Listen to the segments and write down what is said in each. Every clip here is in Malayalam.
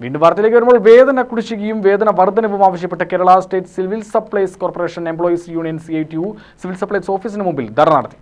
വീണ്ടും വാർത്തയിലേക്ക് വരുമ്പോൾ വേതന കുടിശ്ശികയും വേതന വർധനവും ആവശ്യപ്പെട്ട് Kerala state civil supplies corporation employees union C civil supplies ഓഫീസിന് മുമ്പിൽ ധർണ നടത്തി.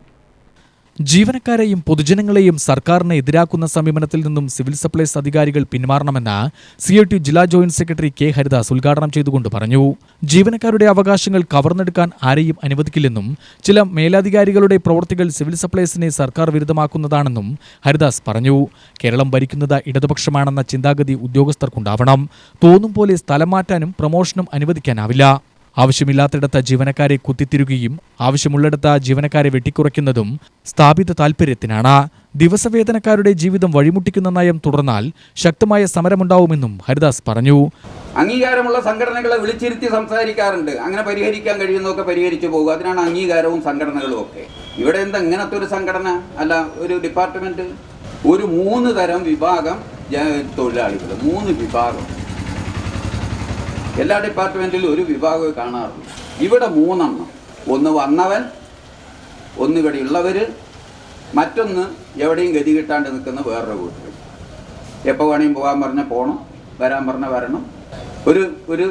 ജീവനക്കാരെയും പൊതുജനങ്ങളെയും സർക്കാരിനെ എതിരാക്കുന്ന സമീപനത്തിൽ നിന്നും സിവിൽ സപ്ലൈസ് അധികാരികൾ പിന്മാറണമെന്ന് സി ഐ ടി ജില്ലാ ജോയിന്റ് സെക്രട്ടറി കെ. ഹരിദാസ് ഉദ്ഘാടനം ചെയ്തുകൊണ്ട് പറഞ്ഞു. ജീവനക്കാരുടെ അവകാശങ്ങൾ കവർന്നെടുക്കാൻ ആരെയും അനുവദിക്കില്ലെന്നും ചില മേലധികാരികളുടെ പ്രവൃത്തികൾ സിവിൽ സപ്ലൈസിനെ സർക്കാർ വിരുദ്ധമാക്കുന്നതാണെന്നും ഹരിദാസ് പറഞ്ഞു. കേരളം ഭരിക്കുന്നത് ഇടതുപക്ഷമാണെന്ന ചിന്താഗതി ഉദ്യോഗസ്ഥർക്കുണ്ടാവണം. തോന്നും പോലെ സ്ഥലം മാറ്റാനും പ്രമോഷനും അനുവദിക്കാനാവില്ല. ആവശ്യമില്ലാത്തിടത്ത് ജീവനക്കാരെ കുത്തിത്തിരുകയും ആവശ്യമുള്ളിടത്ത് ജീവനക്കാരെ വെട്ടിക്കുറയ്ക്കുന്നതും സ്ഥാപിത താൽപര്യത്തിനാണ്. ദിവസവേതനക്കാരുടെ ജീവിതം വഴിമുട്ടിക്കുന്ന നയം തുടർന്നാൽ ശക്തമായ സമരമുണ്ടാവുമെന്നും ഹരിദാസ് പറഞ്ഞു. അംഗീകാരമുള്ള സംഘടനകളെ വിളിച്ചിരുത്തി സംസാരിക്കാറുണ്ട്. അങ്ങനെ പരിഹരിക്കാൻ കഴിയുന്നതൊക്കെ പരിഹരിച്ചു പോകും. അതിനാണ് അംഗീകാരവും സംഘടനകളും ഒക്കെ. ഇവിടെ എന്താ ഇങ്ങനത്തെ ഒരു സംഘടന? അല്ല ഒരു ഡിപ്പാർട്ട്മെന്റ്? ഒരു മൂന്ന് തരം വിഭാഗം തൊഴിലാളികൾ മൂന്ന് വിഭാഗം. എല്ലാ ഡിപ്പാർട്ട്മെന്റിലും ഒരു വിഭാഗമേ കാണാറുള്ളൂ ഇവിടെ മൂന്നെണ്ണം. ഒന്ന് വന്നവൻ ഒന്ന് ഇവിടെ ഉള്ളവർ മറ്റൊന്ന് എവിടെയും ഗതി കിട്ടാണ്ട് നിൽക്കുന്ന വേറൊരു കൂട്ടർ എപ്പോൾ വേണമെങ്കിൽ പോകാൻ പറഞ്ഞാൽ പോകണം വരാൻ പറഞ്ഞാൽ വരണം. ഒരു ഒരു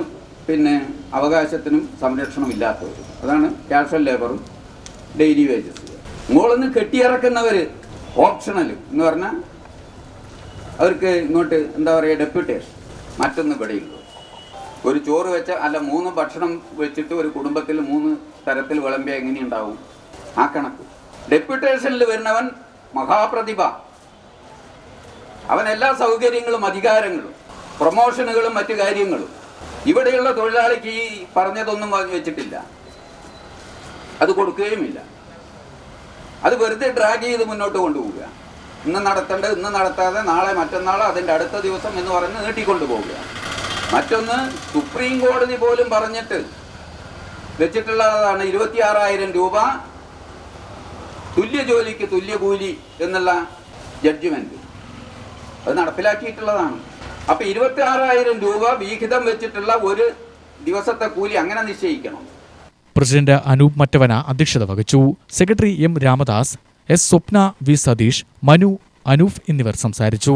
പിന്നെ അവകാശത്തിനും സംരക്ഷണം ഇല്ലാത്തവർ അതാണ് കാഷ്വൽ ലേബറും ഡെയിലി വേജസ് മുകളിൽ നിന്ന് കെട്ടിയിറക്കുന്നവർ ഓപ്ഷണൽ എന്ന് പറഞ്ഞാൽ അവർക്ക് ഇങ്ങോട്ട് എന്താ പറയുക ഡെപ്യൂട്ടേഷൻ മറ്റൊന്ന് ഇവിടെയുള്ളൂ ഒരു ചോറ് വെച്ച അല്ല മൂന്ന് ഭക്ഷണം വെച്ചിട്ട് ഒരു കുടുംബത്തിൽ മൂന്ന് തരത്തിൽ വിളമ്പിയ എങ്ങനെയുണ്ടാവും? ആ കണക്ക്. ഡെപ്യൂട്ടേഷനിൽ വരുന്നവൻ മഹാപ്രതിഭ. അവൻ എല്ലാ സൗകര്യങ്ങളും അധികാരങ്ങളും പ്രൊമോഷനുകളും മറ്റു കാര്യങ്ങളും. ഇവിടെയുള്ള തൊഴിലാളിക്ക് ഈ പറഞ്ഞതൊന്നും വെച്ചിട്ടില്ല. അത് കൊടുക്കുകയുമില്ല. അത് വെറുതെ ഡ്രാഗ് ചെയ്ത് മുന്നോട്ട് കൊണ്ടുപോവുക. ഇന്ന് നടത്തേണ്ടത് ഇന്ന് നടത്താതെ നാളെ മറ്റന്നാൾ അതിന്റെ അടുത്ത ദിവസം എന്ന് പറഞ്ഞ് നീട്ടിക്കൊണ്ടു പോവുക മറ്റൊന്ന് സുപ്രീം കോടതി പോലും പറഞ്ഞിട്ട് വെച്ചിട്ടുള്ളതാണ് ഇരുപത്തിയാറായിരം രൂപ തുല്യ ജോലിക്ക് തുല്യ കൂലി എന്നുള്ള ജഡ്ജ്മെന്റ് അത് നടപ്പിലാക്കിയിട്ടുള്ളതാണ്. അപ്പൊ ഇരുപത്തി ആറായിരം രൂപ വിഹിതം വെച്ചിട്ടുള്ള ഒരു ദിവസത്തെ കൂലി അങ്ങനെ നിശ്ചയിക്കണം. പ്രസിഡന്റ് അനൂപ് മറ്റവന അധ്യക്ഷത വഹിച്ചു. Secretary M Ramadas S Swapna V Satheesh Manu Anoop എന്നിവർ സംസാരിച്ചു.